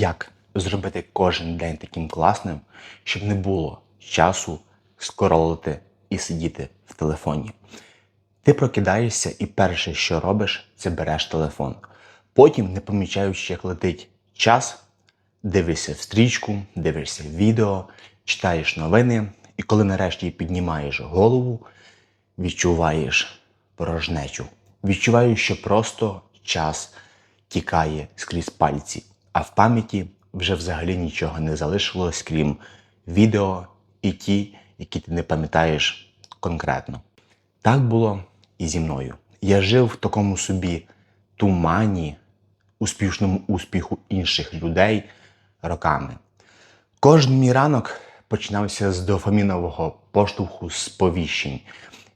Як зробити кожен день таким класним, щоб не було часу скоролити і сидіти в телефоні? Ти прокидаєшся і перше, що робиш, це береш телефон. Потім, не помічаючи, як летить час, дивишся в стрічку, дивишся відео, читаєш новини, і коли нарешті піднімаєш голову, відчуваєш порожнечу. Відчуваєш, що просто час тікає скрізь пальці, а в пам'яті вже взагалі нічого не залишилось, крім відео і ті, які ти не пам'ятаєш конкретно. Так було і зі мною. Я жив в такому собі тумані, успішному успіху інших людей роками. Кожен мій ранок починався з дофамінового поштовху сповіщень.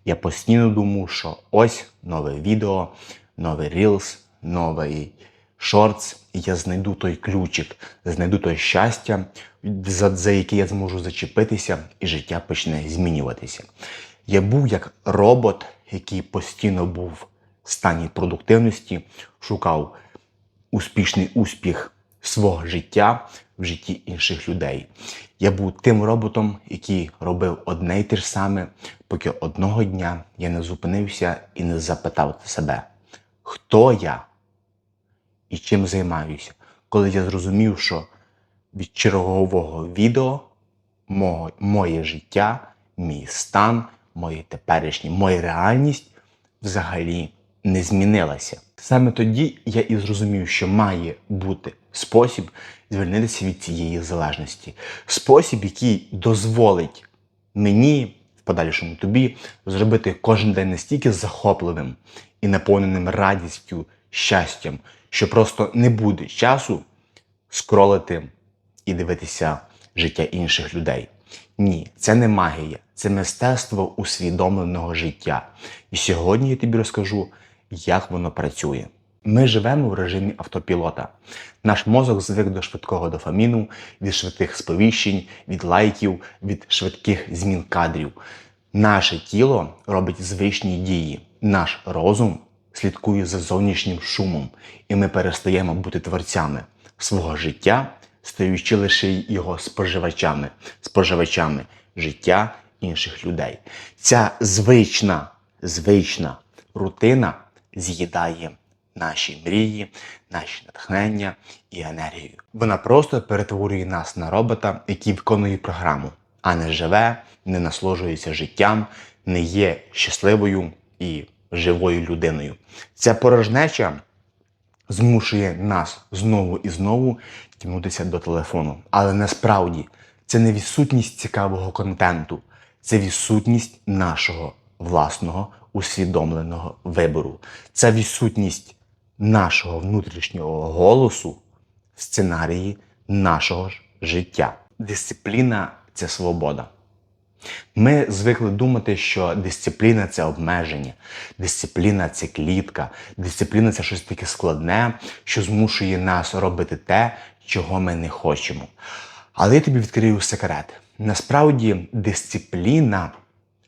Я постійно думав, що ось нове відео, новий рілс, новий шортс, я знайду той ключик, знайду той щастя, за, за яке я зможу зачепитися, і життя почне змінюватися. Я був як робот, який постійно був в стані продуктивності, шукав успішний успіх свого життя в житті інших людей. Я був тим роботом, який робив одне й те ж саме, поки одного дня я не зупинився і не запитав себе, хто я і чим займаюся, коли я зрозумів, що від чергового відео мого, моє життя, мій стан, моє теперішнє, моя реальність взагалі не змінилася. Саме тоді я і зрозумів, що має бути спосіб звільнитися від цієї залежності. Спосіб, який дозволить мені, в подальшому тобі, зробити кожен день настільки захопливим і наповненим радістю, щастям, що просто не буде часу скролити і дивитися життя інших людей. Ні, це не магія, це мистецтво усвідомленого життя. І сьогодні я тобі розкажу, як воно працює. Ми живемо в режимі автопілота. Наш мозок звик до швидкого дофаміну, від швидких сповіщень, від лайків, від швидких змін кадрів. Наше тіло робить звичні дії. Наш розум слідкує за зовнішнім шумом, і ми перестаємо бути творцями свого життя, стаючи лише його споживачами, споживачами життя інших людей. Ця звична, звична рутина з'їдає наші мрії, наші натхнення і енергію. Вона просто перетворює нас на робота, який виконує програму, а не живе, не насолоджується життям, не є щасливою і живою людиною. Ця порожнеча змушує нас знову і знову тягнутися до телефону. Але насправді це не відсутність цікавого контенту, це відсутність нашого власного усвідомленого вибору. Це відсутність нашого внутрішнього голосу в сценарії нашого ж життя. Дисципліна це свобода. Ми звикли думати, що дисципліна це обмеження, дисципліна це клітка, дисципліна це щось таке складне, що змушує нас робити те, чого ми не хочемо. Але я тобі відкрию секрет. Насправді, дисципліна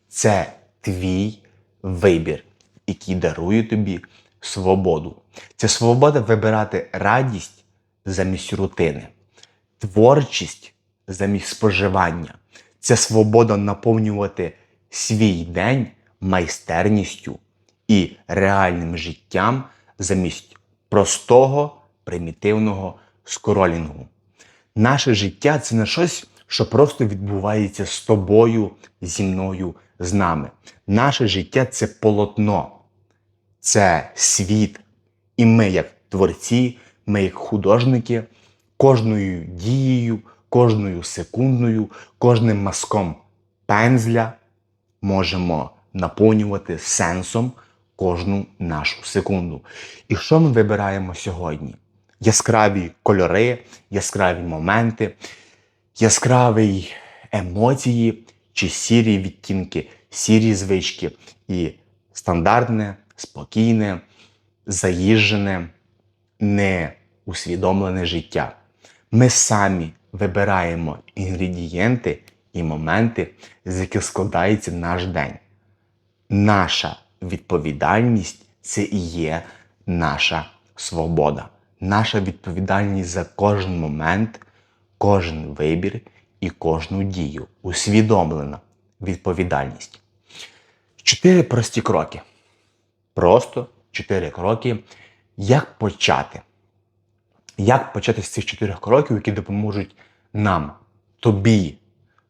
це твій вибір, який дарує тобі свободу. Це свобода вибирати радість замість рутини, творчість замість споживання. Це свобода наповнювати свій день майстерністю і реальним життям замість простого примітивного скролінгу. Наше життя це не щось, що просто відбувається з тобою, зі мною, з нами. Наше життя це полотно, це світ. І ми, як творці, ми, як художники, кожною дією, кожною секундою, кожним мазком пензля можемо наповнювати сенсом кожну нашу секунду. І що ми вибираємо сьогодні? Яскраві кольори, яскраві моменти, яскраві емоції чи сірі відтінки, сірі звички і стандартне, спокійне, заїжджене, неусвідомлене життя. Ми самі вибираємо інгредієнти і моменти, з яких складається наш день. Наша відповідальність це і є наша свобода. наша відповідальність за кожен момент, кожен вибір і кожну дію. Усвідомлена відповідальність. Чотири прості кроки. Просто чотири кроки. Як почати? Як почати з цих чотирьох кроків, які допоможуть нам, тобі,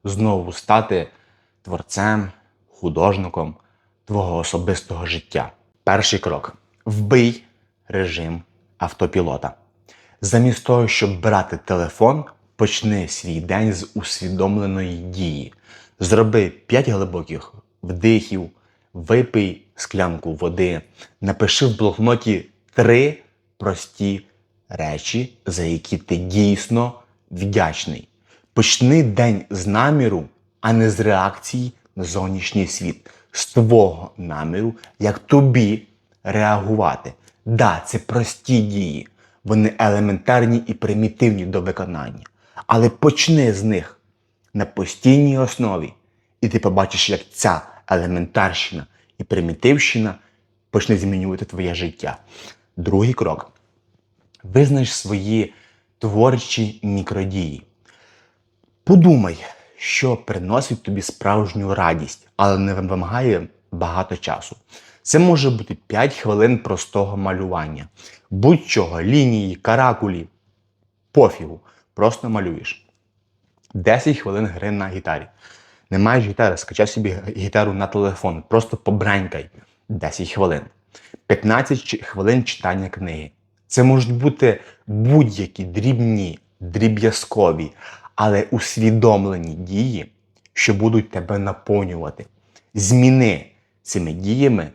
знову стати творцем, художником твого особистого життя? Перший крок: вбий режим автопілота. Замість того, щоб брати телефон, почни свій день з усвідомленої дії. Зроби 5 глибоких вдихів, випий склянку води, напиши в блокноті три прості речі, за які ти дійсно вдячний. Почни день з наміру, а не з реакції на зовнішній світ, з твого наміру, як тобі реагувати. Да, це прості дії, вони елементарні і примітивні до виконання. Але почни з них на постійній основі, і ти побачиш, як ця елементарщина і примітивщина почне змінювати твоє життя. Другий крок. Визнаєш свої творчі мікродії. Подумай, що приносить тобі справжню радість, але не вимагає багато часу. Це може бути 5 хвилин простого малювання, будь-чого, лінії, каракулі, пофігу, просто малюєш. 10 хвилин гри на гітарі. Не маєш гітари, скачай собі гітару на телефон, просто побренькай 10 хвилин. 15 хвилин читання книги. Це можуть бути будь-які дрібні, дріб'язкові, але усвідомлені дії, що будуть тебе наповнювати. Зміни цими діями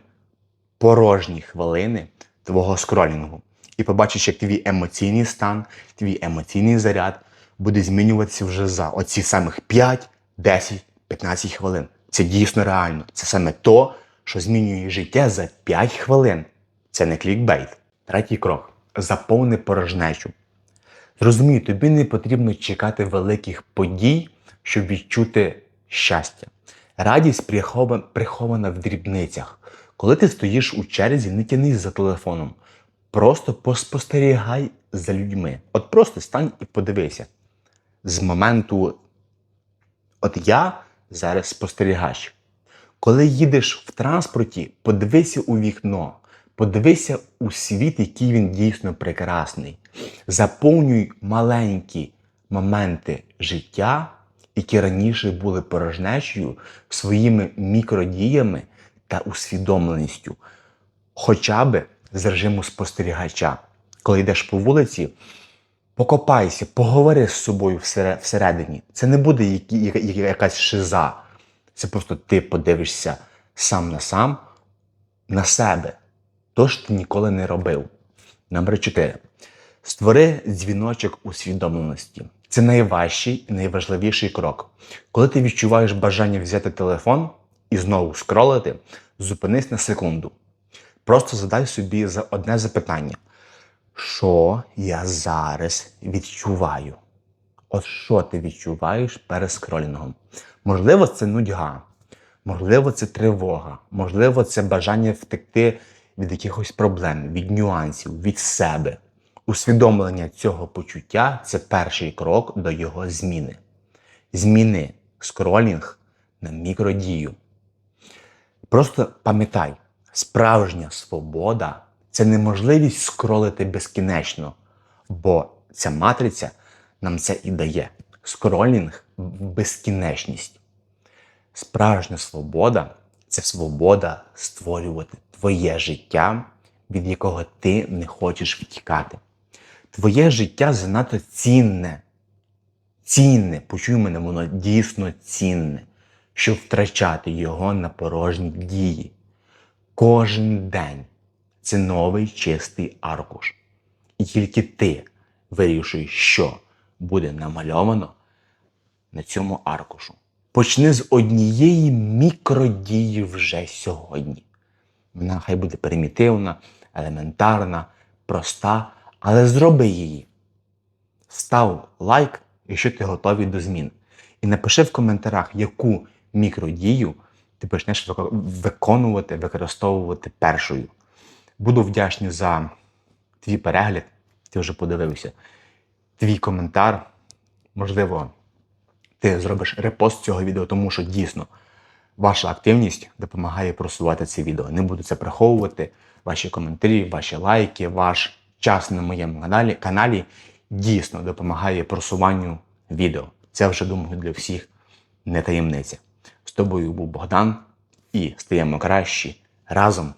порожні хвилини твого скролінгу. І побачиш, як твій емоційний стан, твій емоційний заряд буде змінюватися вже за оці самих 5, 10, 15 хвилин. Це дійсно реально. Це саме то, що змінює життя за 5 хвилин. Це не клікбейт. Третій крок. Заповни порожнечу. Зрозумій, тобі не потрібно чекати великих подій, щоб відчути щастя. Радість прихована, в дрібницях. Коли ти стоїш у черзі, не тянись за телефоном. Просто поспостерігай за людьми. От просто стань і подивися. З моменту, от я зараз спостерігач. Коли їдеш в транспорті, подивися у вікно, подивися у світ, який він дійсно прекрасний. Заповнюй маленькі моменти життя, які раніше були порожнечою, своїми мікродіями та усвідомленістю, хоча би з режиму спостерігача. Коли йдеш по вулиці, покопайся, поговори з собою всередині. Це не буде якась шиза. Це просто ти подивишся сам на сам на себе. То ж ти ніколи не робив. Номер 4. Створи дзвіночок усвідомленості. Це найважчий і найважливіший крок. Коли ти відчуваєш бажання взяти телефон і знову скролити, зупинись на секунду. Просто задай собі за одне запитання: що я зараз відчуваю? От що ти відчуваєш перед скролінгом? Можливо, це нудьга, можливо, це тривога, можливо, це бажання втекти від якихось проблем, від нюансів, від себе. Усвідомлення цього почуття це перший крок до його зміни. Зміни скролінг на мікродію. Просто пам'ятай, справжня свобода це неможливість скролити безкінечно, бо ця матриця нам це і дає. Скролінг безкінечність. Справжня свобода це свобода створювати твоє життя, від якого ти не хочеш втікати. Твоє життя занадто цінне. Цінне, почуй мене, воно дійсно цінне, щоб втрачати його на порожні дії. Кожен день це новий чистий аркуш. І тільки ти вирішуєш, що буде намальовано на цьому аркушу. Почни з однієї мікродії вже сьогодні. Вона хай буде примітивна, елементарна, проста, але зроби її. Став лайк, якщо ти готовий до змін. І напиши в коментарях, яку мікродію ти почнеш виконувати, використовувати першою. Буду вдячний за твій перегляд. ти вже подивився. Твій коментар, можливо, ти зробиш репост цього відео, тому що дійсно ваша активність допомагає просувати це відео. Не буду це приховувати. Ваші коментарі, ваші лайки, ваш час на моєму каналі, каналі дійсно допомагає просуванню відео. Це вже думаю для всіх не таємниця. З тобою був Богдан і стаємо кращі разом